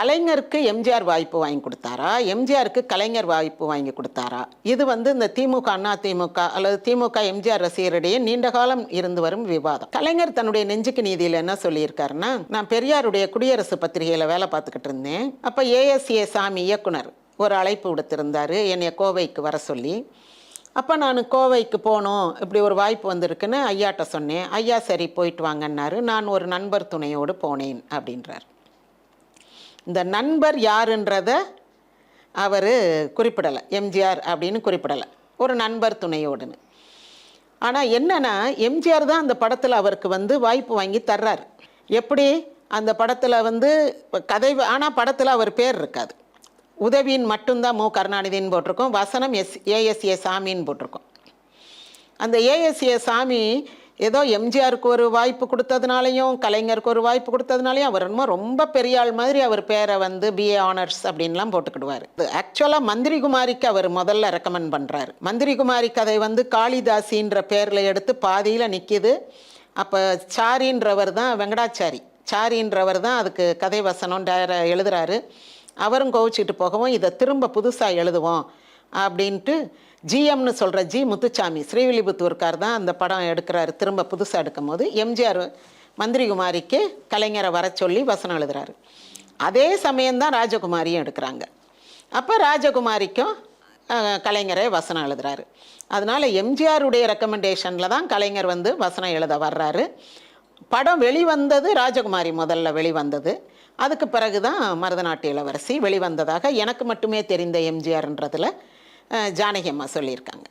கலைஞருக்கு எம்ஜிஆர் வாய்ப்பு வாங்கி கொடுத்தாரா? எம்ஜிஆருக்கு கலைஞர் வாய்ப்பு வாங்கி கொடுத்தாரா? இது வந்து இந்த திமுக அண்ணா திமுக அல்லது திமுக எம்ஜிஆர் ரசிகரிடையே நீண்ட காலம் இருந்து வரும் விவாதம். கலைஞர் தன்னுடைய நெஞ்சுக்கு நீதியில் என்ன சொல்லியிருக்காருன்னா நான் பெரியாருடைய குடியரசு பத்திரிகையில் வேலை பார்த்துக்கிட்டு இருந்தேன். அப்போ ஏஎஸ்ஏ சாமி இயக்குனர் ஒரு அழைப்பு விடுத்திருந்தார் என்னை கோவைக்கு வர சொல்லி. அப்போ நான் கோவைக்கு போகணும் இப்படி ஒரு வாய்ப்பு வந்திருக்குன்னு ஐயாட்ட சொன்னேன். ஐயா சரி போயிட்டு வாங்கன்னாரு. நான் ஒரு நண்பர் துணையோடு போனேன் அப்படின்றார். இந்த நண்பர் யாருன்றத அவர் குறிப்பிடலை எம்ஜிஆர் அப்படின்னு குறிப்பிடலை ஒரு நண்பர் துணையோடுன்னு. ஆனால் என்னென்னா எம்ஜிஆர் தான் அந்த படத்தில் அவருக்கு வந்து வாய்ப்பு வாங்கி தர்றார். எப்படி? அந்த படத்தில் வந்து கதை ஆனால் படத்தில் அவர் பேர் இருக்காது. உதவியின் மட்டும்தான் மு. கருணாநிதின்னு போட்டிருக்கோம் வசனம் எஸ் ஏஎஸ்ஏ சாமின்னு போட்டிருக்கோம். அந்த ஏஎஸ்ஏ சாமி ஏதோ எம்ஜிஆருக்கு ஒரு வாய்ப்பு கொடுத்ததுனாலையும் கலைஞருக்கு ஒரு வாய்ப்பு கொடுத்ததுனாலையும் அவர் என்னமோ ரொம்ப பெரிய ஆள் மாதிரி அவர் பேரை வந்து பிஏ ஆனர்ஸ் அப்படின்லாம் போட்டுக்கிடுவார். ஆக்சுவலாக மந்திரிகுமாரிக்கு அவர் முதல்ல ரெக்கமெண்ட் பண்ணுறாரு மந்திரிகுமாரி கதை வந்து காளிதாசின்ற பேரில் எடுத்து பாதியில் நிற்கிது அப்போ சாரின்றவர் தான் வெங்கடாச்சாரி. சாரின்றவர் தான் அதுக்கு கதை வசனம் டேர எழுதுறாரு. அவரும் கோவிச்சிட்டு போகவும் இதை திரும்ப புதுசாக எழுதுவோம் அப்படின்ட்டு ஜிஎம்னு சொல்கிற ஜி முத்துச்சாமி ஸ்ரீவில்லிபுத்தூர்கார் தான் அந்த படம் எடுக்கிறாரு. திரும்ப புதுசாக எடுக்கும் போது எம்ஜிஆர் மந்திரிகுமாரிக்கு கலைஞரை வர சொல்லி வசனம் எழுதுறாரு. அதே சமயம்தான் ராஜகுமாரியும் எடுக்கிறாங்க. அப்போ ராஜகுமாரிக்கும் கலைஞரே வசனம் எழுதுறாரு. அதனால் எம்ஜிஆருடைய ரெக்கமெண்டேஷனில் தான் கலைஞர் வந்து வசனம் எழுத வர்றாரு. படம் வெளிவந்தது ராஜகுமாரி முதல்ல வெளிவந்தது. அதுக்கு பிறகு தான் மருதநாட்டு இளவரசி வெளிவந்ததாக எனக்கு மட்டுமே தெரிந்த எம்ஜிஆர்ன்றதில் ஜானகி அம்மா சொல்லியிருக்காங்க.